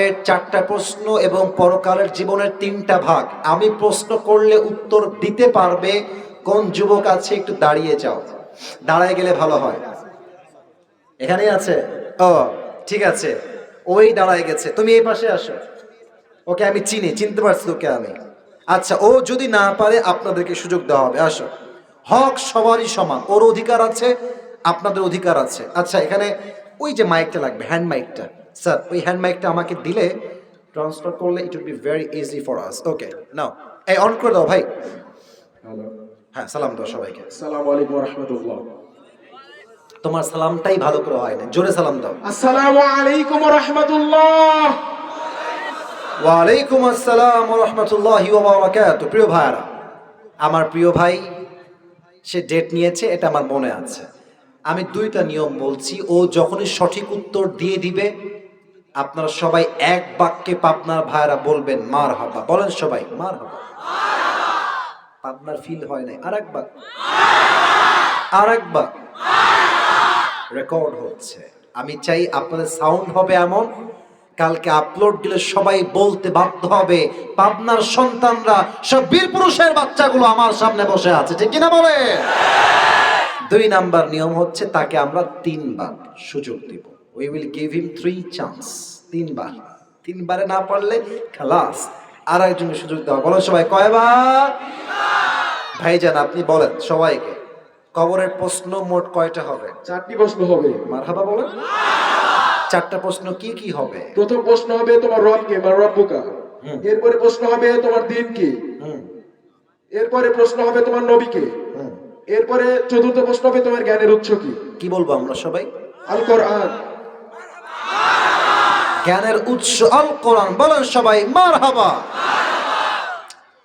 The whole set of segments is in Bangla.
কবরের চারটা প্রশ্ন এবং পরকালের জীবনের তিনটা ভাগ। আমি প্রশ্ন করলে উত্তর দিতে পারবে। কোন যুবক আছে একটু দাঁড়িয়ে যাও। দাঁড়ায় গেলে ভালো হয়। এখানেই আছে? ও, ঠিক আছে। ওই দাঁড়ায় গেছে। তুমি এই পাশে আসো। ওকে, আমি চিনি। চিনতে পারছি ওকে আমি। আচ্ছা ও যদি না পারে, আপনাদেরকে সুযোগ দেওয়া হবে। আসো। হক সবারই সমান। ওর অধিকার আছে, আপনাদের অধিকার আছে। আচ্ছা এখানে ওই যে মাইকটা লাগবে হ্যান্ড মাইকটা স্যার ওই হ্যান্ড মাইকটা আমাকে দিলে ট্রান্সফার করলে it will be very easy for us okay now এই অন করে দাও ভাই। হ্যালো হ্যাঁ সালাম দাও সবাইকে। সালাম আলাইকুম রহমতুল্লাহ। তোমার সালামটাই ভালো করে হয় না জোরে সালাম দাও। আসসালামু আলাইকুম রহমতুল্লাহ। ওয়ালাইকুম আসসালাম রহমতুল্লাহ বারাকাতু প্রিয় ভাইরা আমার প্রিয় ভাই সে ডেট নিয়েছে এটা আমার মনে আছে। আমি দুইটা নিয়ম বলছি ও যখনই সঠিক উত্তর দিয়ে দিবে আপনারা সবাই এক বাক্যে পাবনার ভাইরা বলবেন মার হাবা বলেন সবাই মার হাবা পাবনার ফিল হয় নাই। আর একবার আর একবার রেকর্ড হচ্ছে। আমি চাই আপনাদের সাউন্ড হবে এমন। কালকে আপলোড দিলে সবাই বলতে বাধ্য হবে, পাবনার সন্তানরা সব বীর পুরুষের বাচ্চাগুলো আমার সামনে বসে আছে। ঠিক কিনা বলে দুই নাম্বার নিয়ম হচ্ছে তাকে আমরা তিনবার সুযোগ দিব। We will give him three chance তিনবার। তিনবারে না পারলে খালাস। আর একজনের সুযোগ দেওয়া বলো সবাই কয়বার? ভাইজান আপনি বলেন সবাইকে। কবরের প্রশ্ন মোট কয়টা হবে? চারটি প্রশ্ন হবে। মারহাবা বলেন চারটা প্রশ্ন কি কি হবে? প্রথম প্রশ্ন হবে তোমার রব কে বা রব্বুকা। হুম। এরপরে প্রশ্ন হবে তোমার দিন কি এরপরে প্রশ্ন হবে তোমার নবী কে এরপরে চতুর্থ প্রশ্ন হবে তোমার জ্ঞানের উৎস কি কি বলব আমরা সবাই? আল কোরআন জ্ঞানের উৎস। আল কোরআন বলেন সবাই মারহাবা।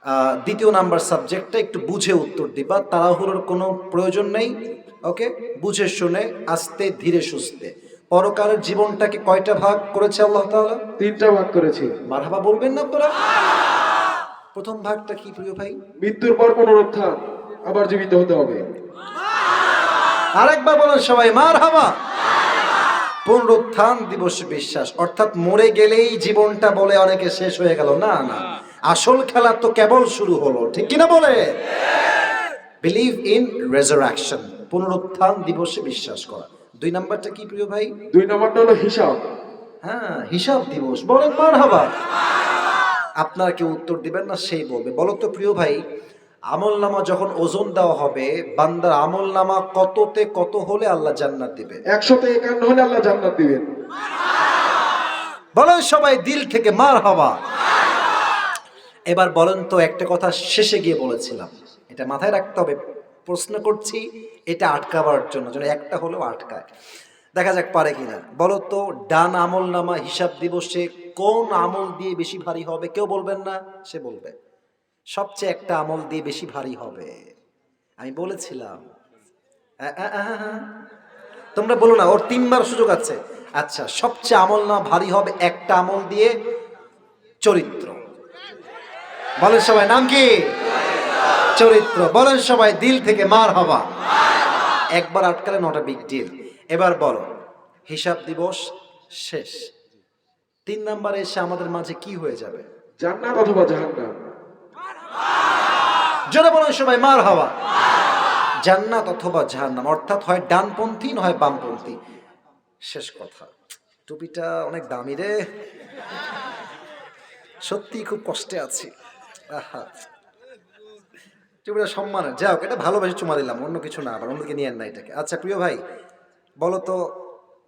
আহ, দ্বিতীয় নাম্বার সাবজেক্টটা একটু বুঝে উত্তর দিবা তাড়াহুড়োর কোনো প্রয়োজন নেই ওকে? বুঝে শুনে আস্তে ধীরে সুস্থে। পরকালের জীবনটাকে কয়টা ভাগ করেছে আল্লাহ তাআলা? তিনটা ভাগ করেছি। মারহাবা বলবেন না আপনারা? প্রথম ভাগটা কি প্রিয় ভাই? মৃত্যুর পর পুনরুত্থান আবার জীবিত হতে হবে। আরেকবার বলেন সবাই মার হাবা পুনরুত্থান দিবস বিশ্বাস। অর্থাৎ মরে গেলেই জীবনটা বলে অনেকে শেষ হয়ে গেল। না না। আসল খেলা তো কেবল শুরু হলো। ঠিক কিনা বলে? বিলিভ ইন রেজারাকশন পুনরুত্থান দিবসে বিশ্বাস করা। দুই নাম্বারটা কি প্রিয় ভাই? দুই নম্বরটা হলো হিসাব। হ্যাঁ হিসাব দিবস। বলেন মার আপনারা কেউ উত্তর দিবেন না সেই বলবে। বলো তো প্রিয় ভাই আমল নামা যখন ওজন দেওয়া হবে বান্দার আমল নামা কততে কত হলে আল্লাহ জান্নাত দিবে একশোতে একান্ন হলে আল্লাহ জান্নাত দিবেন। বলেন সবাই দিল থেকে মার হওয়া। এবার বলেন তো একটা কথা শেষে গিয়ে বলেছিলাম। এটা মাথায় রাখতে হবে প্রশ্ন করছি এটা আটকাবার জন্য যেন একটা হলেও আটকায়। দেখা যাক পারে কিনা। বলো তো ডান আমল নামা হিসাব দিবসে কোন আমল দিয়ে বেশি ভারী হবে? কেউ বলবেন না সে বলবে। সবচেয়ে একটা আমল দিয়ে বেশি ভারী হবে। আমি বলেছিলাম। তোমরা বলো না, ওর তিনবার সুযোগ আছে। আচ্ছা সবচেয়ে আমল না ভারী হবে একটা আমল দিয়ে চরিত্র। বলেন সবাই, নাম কি? চরিত্র। বলেন সবাই, দিল থেকে মার হবা একবার আটকালে নটা বিগ ডিল এবার বলো, হিসাব দিবস শেষ। তিন নাম্বারে এসে আমাদের মাঝে কি হয়ে যাবে? জান্নাত অথবা জাহান্নাম? জোরে বলেন সবাই মার হাওয়া জান্নাত অথবা জাহান্নাম, অর্থাৎ হয় ডানপন্থী নয় বামপন্থী। শেষ কথা। টুপিটা অনেক দামি রে। সত্যি খুব কষ্টে আছি। আহা। টুপিটা সম্মানের। যাও এটা ভালোবেসে চুমা দিলাম, অন্য কিছু না, আবার অন্যকে নিয়ে না এটাকে। আচ্ছা প্রিয় ভাই, বলো তো,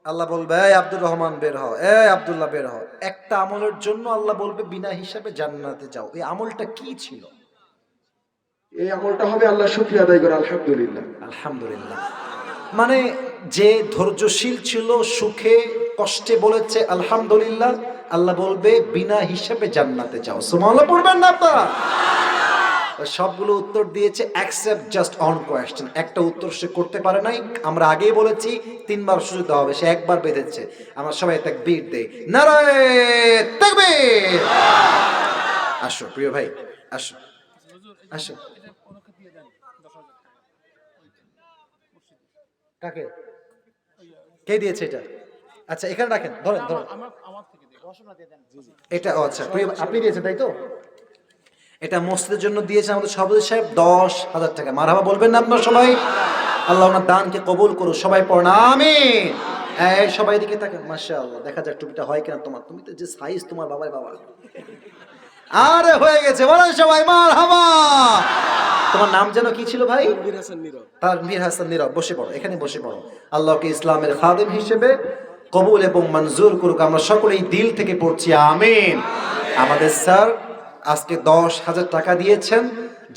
আল্লাহ বলবে, এই আব্দুর রহমান, বের হও। এ আব্দুল্লাহ, বের হও। একটা আমলের জন্য আল্লাহ বলবে, বিনা হিসাবে জান্নাতে যাও। এই আমলটা কি ছিল? এই আমলটা হবে আল্লাহ শুক্রিয়া আদায় করে, আলহামদুলিল্লাহ। আলহামদুলিল্লাহ। মানে যে ধৈর্যশীল ছিল, সুখে, কষ্টে বলেছে, আলহামদুলিল্লাহ, আল্লাহ বলবে, বিনা হিসাবে জান্নাতে যাও। সুমাল্লাহ পড়বেন না আপনারা? সবগুলো উত্তর দিয়েছে অ্যাকসেপ্ট জাস্ট অন কোয়েশ্চেন একটা উত্তর সে করতে পারে নাই। আমরা আগেই বলেছি, তিনবার সুযোগ দেওয়া হবে, সে একবার বেঁধেছে। আমরা সবাই তাকবীর দেই। নারায় আসো, প্রিয় ভাই, আসো। আসো। কাকে? কে দিয়েছে এটা? আচ্ছা এখানে রাখেন ধরেন ধরেন। এটা আচ্ছা আপনি দিয়েছেন তাই তো? এটা মসজিদের জন্য দিয়েছে আমাদের সভাপতি সাহেব দশ হাজার টাকা। বলবেন না আপনার সবাই? আল্লাহ ওনার দানকে কবুল করো সবাই পড়না এই সবাই দিকে তাকে মাসা আল্লাহ দেখা যাক টুপিটা হয় কিনা তোমার। তুমি তো যে সাইজ তোমার বাবার বাবা। আরে হয়ে গেছে বলেন সবাই মার হাবা তোমার নাম যেন কি ছিল ভাই? তার মীর হাসান নীরব বসে পড়ো এখানে বসে পড়ো। আল্লাহকে ইসলামের খাদেম হিসেবে কবুল এবং মঞ্জুর করুক আমরা সকলেই দিল থেকে পড়ছি আমিন। আমাদের স্যার আজকে দশ হাজার টাকা দিয়েছেন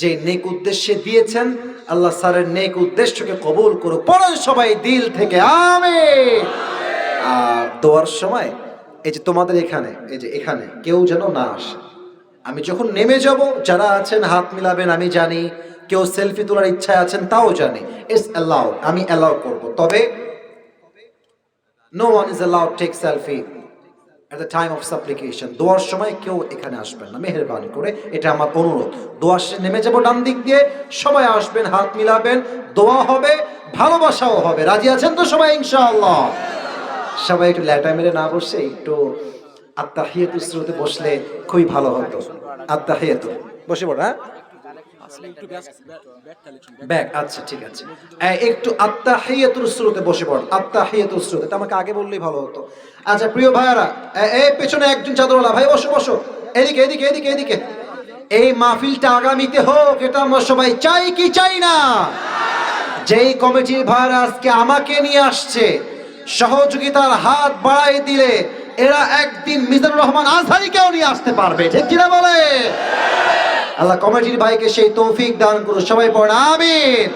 যে নেক উদ্দেশ্যে দিয়েছেন আল্লাহ স্যারের নেক উদ্দেশ্যকে কবুল করুক। পড়েন সবাই দিল থেকে আমিন। আর দোয়ার সময় এই যে তোমাদের এখানে এই যে এখানে কেউ যেন না আসে আমি যখন নেমে যাব, যারা আছেন, হাত মিলাবেন, আমি জানি। কেউ সেলফি তোলার ইচ্ছায় আছেন, তাও জানি। ইটস অ্যালাউ আমি অ্যালাউ করব। তবে no one is allow take selfie at the time of supplication দোয়ার সময় কেউ এখানে আসবেন না, মেহরবানি করে। এটা আমার অনুরোধ। দোয়ার নেমে যাব ডান দিক দিয়ে। সবাই আসবেন, হাত মিলাবেন। দোয়া হবে, ভালোবাসাও হবে। রাজি আছেন তো সবাই, ইনশাআল্লাহ? সবাই একটু ল্যাটা মেরে না বসে, একটু আত্মাহিয়াতু স্রোতে বসলে খুবই ভালো হতো। আত্মাহিয়াতু। বসে হ্যাঁ? আচ্ছা ঠিক আছে। একটু স্রোতে বসে পড় স্রোতে। আমাকে আগে বললেই ভালো হতো। আচ্ছা প্রিয় ভাইয়ারা এই পেছনে একজন চাদরওয়ালা, ভাই, বসো বসো। এদিকে এদিকে এদিকে এদিকে। এই মাহফিলটা আগামীতে হোক, এটা আমরা সবাই চাই কি চাই না? যেই কমিটির ভাইরা আজকে আমাকে নিয়ে আসছে, সহযোগিতার হাত বাড়াই দিলে এরা একদিন মিজানুর রহমান আজহারিকেও নিয়ে আসতে পারবে, ঠিক কিনা বলে? আল্লাহ কমিটির ভাইকে সেই তৌফিক দান করুন, সবাই পড়ে আমিন।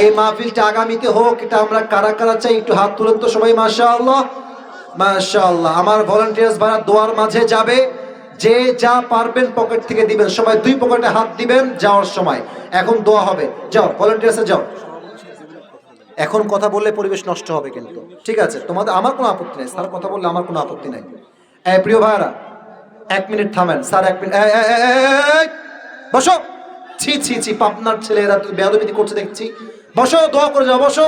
এই মাহফিলটা আগামীতে হোক, এটা আমরা কারা কারা চাই, একটু হাত তুলেন তো সবাই মাশা আল্লাহ মাশা আল্লাহ আমার ভলান্টিয়ার্স ভাড়া দোয়ার মাঝে যাবে, যে যা পারবেন পকেট থেকে দিবেন, সবাই দুই পকেটে হাত দিবেন, যাওয়ার সময়। এখন দোয়া হবে, যাও ভলান্টিয়ার্সে যাও। এখন কথা বললে পরিবেশ নষ্ট হবে কিন্তু। ঠিক আছে, তোমাদের আমার কোনো আপত্তি নেই। স্যার, কথা বললে আমার কোনো আপত্তি নেই। এই প্রিয় ভাইরা এক মিনিট থামেন। স্যার, এক মিনিট বসো। ছি ছি ছি পাপনার ছেলেরা বেয়াদবিদি করছে, দেখছি। বসো, দোয়া করে যাও, বসো।